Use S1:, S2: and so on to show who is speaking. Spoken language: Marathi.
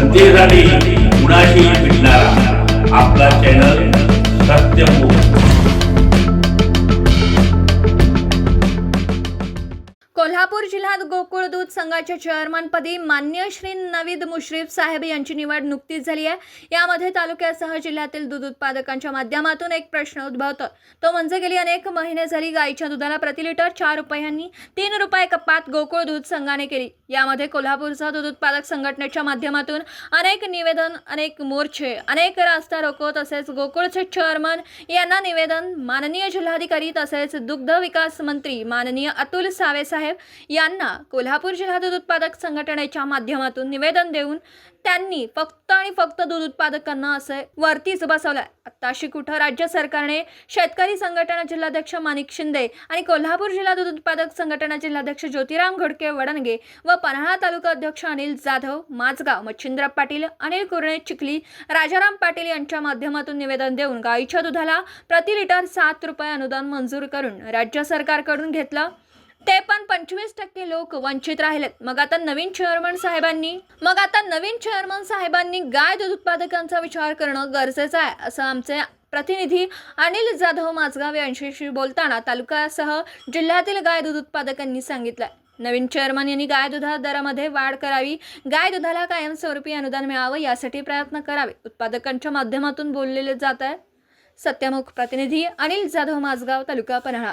S1: सत्तेसाठी कुणाशी भेटणारा आपला चॅनल सत्यमोह
S2: कोल्हापूर जिल्ह्यात गोकुळ दूध संघाच्या चेअरमनपदी मान्य श्री नवीद मुश्रीफ साहेब यांची निवड नुकतीच झाली आहे. यामध्ये तालुक्यासह जिल्ह्यातील दूध उत्पादकांच्या माध्यमातून एक प्रश्न उद्भवतो. तो म्हणजे गेली अनेक महिने झाली गाईच्या दुधाला प्रति लिटर चार रुपयांनी तीन रुपये कपात गोकुळ दूध संघाने केली. यामध्ये कोल्हापूरचा दूध उत्पादक संघटनेच्या माध्यमातून अनेक निवेदन अनेक मोर्चे अनेक रास्ता रोको तसेच गोकुळचे चेअरमन यांना निवेदन माननीय जिल्हाधिकारी तसेच दुग्ध विकास मंत्री माननीय अतुल सावे साहेब यांना कोल्हापूर जिल्हा दूध उत्पादक संघटनेच्या माध्यमातून निवेदन देऊन त्यांनी फक्त आणि फक्त दूध उत्पादकांना असे वरतीच बसवलंय. आत्ताशी कुठं राज्य सरकारने शेतकरी संघटना जिल्हाध्यक्ष माणिक शिंदे आणि कोल्हापूर जिल्हा दूध उत्पादक संघटना जिल्हाध्यक्ष ज्योतिराम घोडके वडणगे व पन्हाळा तालुका अध्यक्ष अनिल जाधव माझगाव मच्छिंद्र पाटील अनिल कुरणे चिखली राजाराम पाटील यांच्या माध्यमातून निवेदन देऊन गाईच्या दुधाला प्रति लिटर सात रुपये अनुदान मंजूर करून राज्य सरकारकडून घेतलं. ते पण पंचवीस टक्के लोक वंचित राहिलेत. मग आता नवीन चेअरमन साहेबांनी? मग आता नवीन चेअरमन साहेबांनी गाय दूध उत्पादकांचा विचार करणं गरजेचं आहे असं आमचे प्रतिनिधी अनिल जाधव माझगाव यांच्याशी बोलताना तालुक्यासह जिल्ह्यातील गाय दूध उत्पादकांनी सांगितलं नवीन चेअरमन यांनी गाय दुधा दरामध्ये वाढ करावी गाय दुधाला कायमस्वरूपी अनुदान मिळावं यासाठी प्रयत्न करावे उत्पादकांच्या माध्यमातून बोललेले जात आहे. सत्यमुख प्रतिनिधी अनिल जाधव माझगाव तालुका पन्हाळा.